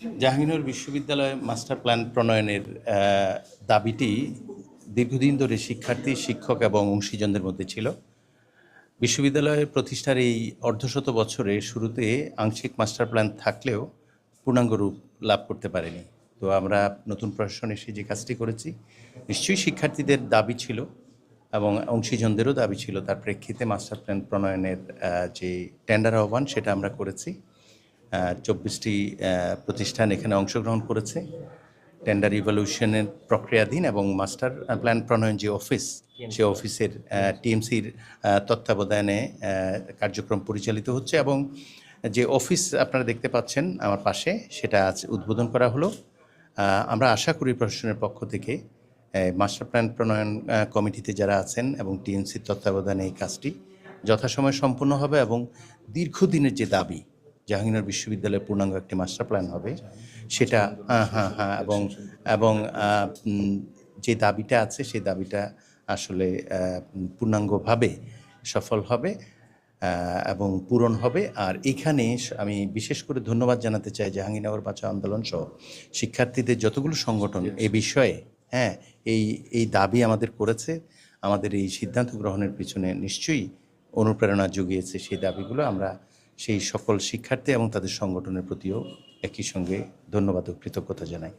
জাহাঙ্গীরনগর বিশ্ববিদ্যালয় master plan প্রণয়নের দাবিটি দীর্ঘদিন ধরে শিক্ষার্থী, শিক্ষক এবং অংশীজনদের মধ্যে ছিল। বিশ্ববিদ্যালয়ের প্রতিষ্ঠার এই অর্ধশত বছরে শুরুতে আংশিক মাস্টার প্ল্যান থাকলেও পূর্ণাঙ্গ রূপ লাভ করতে পারেনি। তো আমরা নতুন প্রশাসন এসে যে কাজটি করেছি, নিশ্চয়ই শিক্ষার্থীদের দাবি ছিল এবং অংশীজনদেরও দাবি ছিল। তার প্রেক্ষিতে মাস্টার প্ল্যান প্রণয়নের যে টেন্ডার আহ্বান সেটা আমরা করেছি। চব্বিশটি প্রতিষ্ঠান এখানে অংশগ্রহণ করেছে। টেন্ডার ইভলিউশনের প্রক্রিয়াধীন এবং মাস্টার প্ল্যান প্রণয়ন যে অফিস সে অফিসের টিএমসির তত্ত্বাবধানে কার্যক্রম পরিচালিত হচ্ছে এবং যে অফিস আপনারা দেখতে পাচ্ছেন আমার পাশে সেটা আজ উদ্বোধন করা হলো। আমরা আশা করি প্রশাসনের পক্ষ থেকে মাস্টার প্ল্যান প্রণয়ন কমিটিতে যারা আছেন এবং টিএমসির তত্ত্বাবধানে এই কাজটি যথাসময়ে সম্পূর্ণ হবে এবং দীর্ঘদিনের যে দাবি জাহাঙ্গীরনগর বিশ্ববিদ্যালয়ের পূর্ণাঙ্গ একটি মাস্টার প্ল্যান হবে। সেটা হ্যাঁ হ্যাঁ হ্যাঁ এবং এবং যে দাবিটা আছে সেই দাবিটা আসলে পূর্ণাঙ্গভাবে সফল হবে এবং পূরণ হবে। আর এখানে আমি বিশেষ করে ধন্যবাদ জানাতে চাই জাহাঙ্গীরনগর বাঁচা আন্দোলন সহ শিক্ষার্থীদের যতগুলো সংগঠন এ বিষয়ে হ্যাঁ এই এই দাবি আমাদের করেছে আমাদের এই সিদ্ধান্ত গ্রহণের পিছনে নিশ্চয়ই অনুপ্রেরণা জুগিয়েছে সেই দাবিগুলো আমরা সেই সকল শিক্ষার্থী এবং তাদের সংগঠনের প্রতিও একই সঙ্গে ধন্যবাদ ও কৃতজ্ঞতা জানাই।